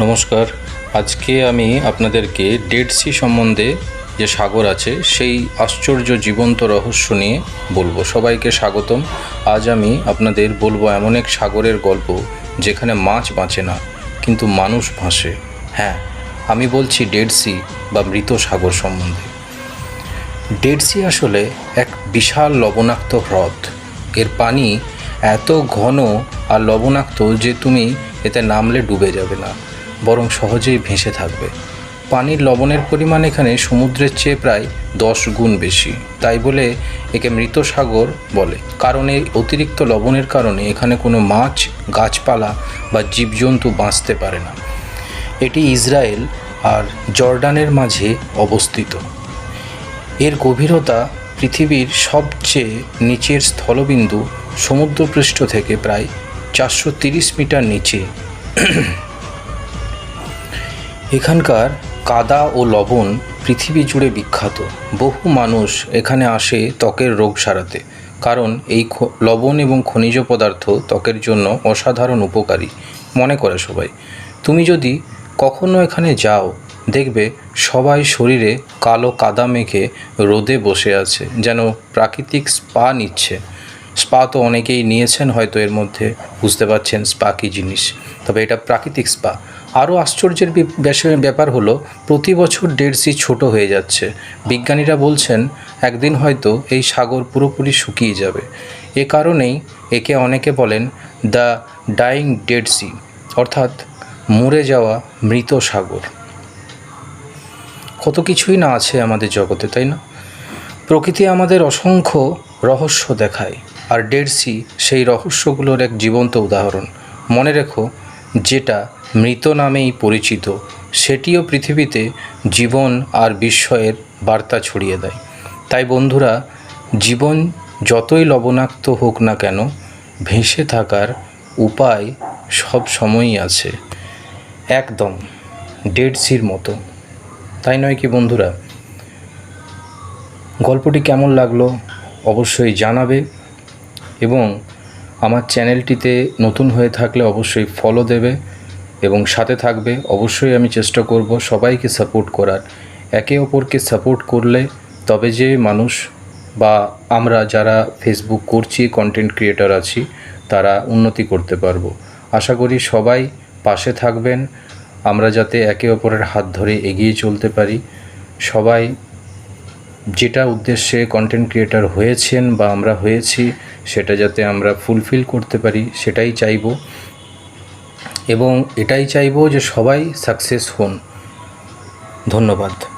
নমস্কার। আজকে আমি আপনাদেরকে ডেড সি সম্বন্ধে যে সাগর আছে, সেই আশ্চর্য জীবন্ত রহস্য নিয়ে বলব। সবাইকে স্বাগতম। আজ আমি আপনাদের বলব এমন এক সাগরের গল্প, যেখানে মাছ বাঁচে না, কিন্তু মানুষ ভাসে হ্যাঁ আমি বলছি ডেড সি বা মৃত সাগর সম্বন্ধে। ডেড সি আসলে এক বিশাল লবণাক্ত হ্রদ। এর পানি এত ঘন আর লবণাক্ত যে তুমি এতে নামলে ডুবে যাবে না। বরং সহজেই ভেসে থাকবে। পানির লবণের পরিমাণ এখানে সমুদ্রের চেয়ে প্রায় দশ গুণ বেশি। তাই বলে একে মৃত সাগর বলে। কারণ এই অতিরিক্ত লবণের কারণে এখানে কোনো মাছ, গাছপালা বা জীবজন্তু বাঁচতে পারে না। এটি ইসরায়েল আর জর্ডানের মাঝে অবস্থিত। এর গভীরতা পৃথিবীর সবচেয়ে নিচের স্থলবিন্দু সমুদ্রপৃষ্ঠ থেকে প্রায় চারশো মিটার নিচে। এখানকার কাদা ও লবণ পৃথিবী জুড়ে বিখ্যাত। বহু মানুষ এখানে আসে ত্বকের রোগ সারাতে, কারণ এই লবণ এবং খনিজ পদার্থ ত্বকের জন্য অসাধারণ উপকারী, মনে করে সবাই। তুমি যদি কখনো এখানে যাও, দেখবে সবাই শরীরে কালো কাদা মেখে রোদে বসে আছে, যেন প্রাকৃতিক স্পা নিচ্ছে। স্পা তো অনেকেই নিয়েছেন, হয়তো এর মধ্যে বুঝতে পারছেন স্পা কী জিনিস। তবে এটা প্রাকৃতিক স্পা। আরও আশ্চর্যের ব্যাপার হলো, প্রতি বছর দেড় সি ছোট হয়ে যাচ্ছে। বিজ্ঞানীরা বলছেন, একদিন হয়তো এই সাগর পুরোপুরি শুকিয়ে যাবে। এ কারণেই একে অনেকে বলেন, দ্য ডাইং ডেড সি অর্থাৎ মরে যাওয়া মৃত সাগর। কত কিছুই না আছে আমাদের জগতে, তাই না? প্রকৃতি আমাদের অসংখ্য রহস্য দেখায়। আর ডেড সি সেই রহস্যগুলোর এক জীবন্ত উদাহরণ। মনে রেখো, যেটা মৃত নামেই পরিচিত, সেটিও পৃথিবীতে জীবন আর বিস্ময়ের বার্তা ছড়িয়ে দেয়। তাই বন্ধুরা, জীবন যতই লবণাক্ত হোক না কেন, ভেসে থাকার উপায় সব সময়ই আছে। একদম, ডেড সির মতো। তাই নয় কি বন্ধুরা? গল্পটি কেমন লাগল অবশ্যই জানাবে। এবং আমার চ্যানেলটিতে নতুন হয়ে থাকলে অবশ্যই ফলো দেবে এবং সাথে থাকবে। অবশ্যই আমি চেষ্টা করব সবাইকে সাপোর্ট করার। একে অপরকে সাপোর্ট করলে তবে যে মানুষ বা আমরা যারা ফেসবুক করছি কন্টেন্ট ক্রিয়েটর আছি, তারা উন্নতি করতে পারব। আশা করি সবাই পাশে থাকবেন। আমরা যাতে একে অপরের হাত ধরে এগিয়ে চলতে পারি। সবাই যেটা উদ্দেশ্যে কন্টেন্ট ক্রিয়েটর হয়েছেন বা আমরা হয়েছি সেটা যাতে আমরা ফুলফিল করতে পারি, সেটাই চাইব। এবং এটাই চাইব যে সবাই সাকসেস হন। ধন্যবাদ।